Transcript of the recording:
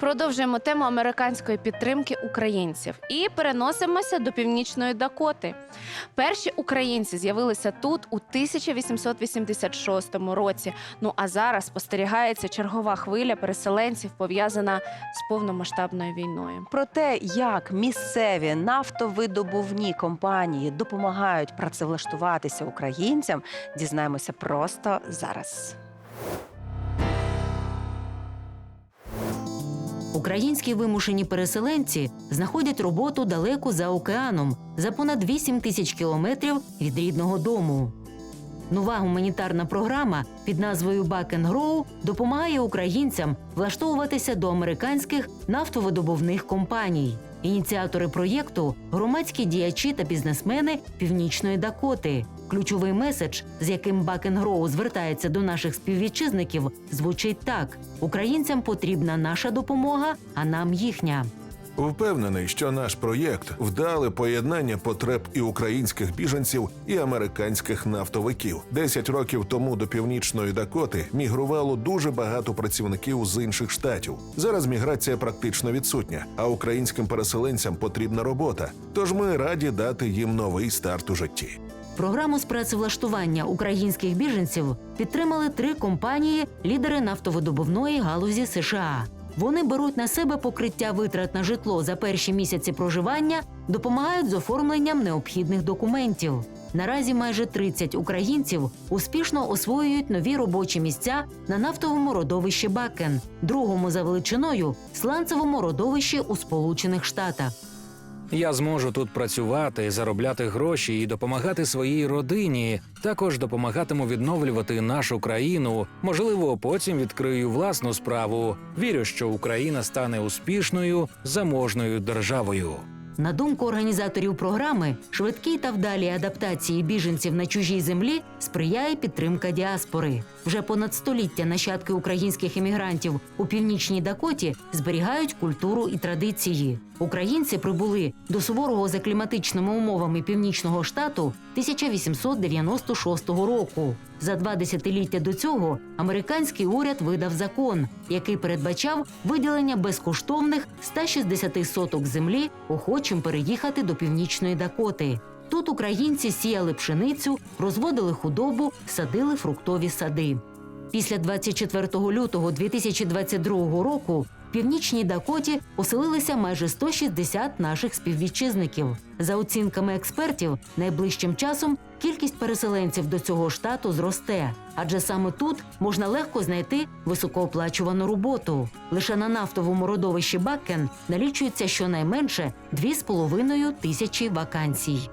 Продовжуємо тему американської підтримки українців і переносимося до північної Дакоти. Перші українці з'явилися тут у 1886 році. Ну а зараз спостерігається чергова хвиля переселенців, пов'язана з повномасштабною війною. Про те, як місцеві нафтовидобувні компанії допомагають працевлаштуватися українцям, дізнаємося просто зараз. Українські вимушені переселенці знаходять роботу далеко за океаном, за понад 8 тисяч кілометрів від рідного дому. Нова гуманітарна програма під назвою Back and Grow допомагає українцям влаштовуватися до американських нафтовидобувних компаній. Ініціатори проєкту громадські діячі та бізнесмени Північної Дакоти. Ключовий меседж, з яким Grow звертається до наших співвітчизників, звучить так: українцям потрібна наша допомога, а нам їхня. Впевнений, що наш проєкт вдале поєднання потреб і українських біженців, і американських нафтовиків. Десять років тому до північної Дакоти мігрувало дуже багато працівників з інших штатів. Зараз міграція практично відсутня, а українським переселенцям потрібна робота. Тож ми раді дати їм новий старт у житті. Програму з працевлаштування українських біженців підтримали три компанії, лідери нафтовидобувної галузі США. Вони беруть на себе покриття витрат на житло за перші місяці проживання, допомагають з оформленням необхідних документів. Наразі майже 30 українців успішно освоюють нові робочі місця на нафтовому родовищі Бакен, другому за величиною сланцевому родовищі у Сполучених Штатах. Я зможу тут працювати, заробляти гроші і допомагати своїй родині. Також допомагатиму відновлювати нашу країну. Можливо, потім відкрию власну справу. Вірю, що Україна стане успішною, заможною державою. На думку організаторів програми, швидкій та вдалій адаптації біженців на чужій землі сприяє підтримка діаспори. Вже понад століття нащадки українських емігрантів у північній Дакоті зберігають культуру і традиції. Українці прибули до суворого за кліматичними умовами північного штату 1896 року. За два десятиліття до цього американський уряд видав закон, який передбачав виділення безкоштовних 160 соток землі охочим переїхати до північної Дакоти. Тут українці сіяли пшеницю, розводили худобу, садили фруктові сади. Після 24 лютого 2022 року північній Дакоті оселилися майже 160 наших співвітчизників. За оцінками експертів, найближчим часом кількість переселенців до цього штату зросте, адже саме тут можна легко знайти високооплачувану роботу. Лише на нафтовому родовищі Баккен налічується щонайменше 2,5 тисячі вакансій.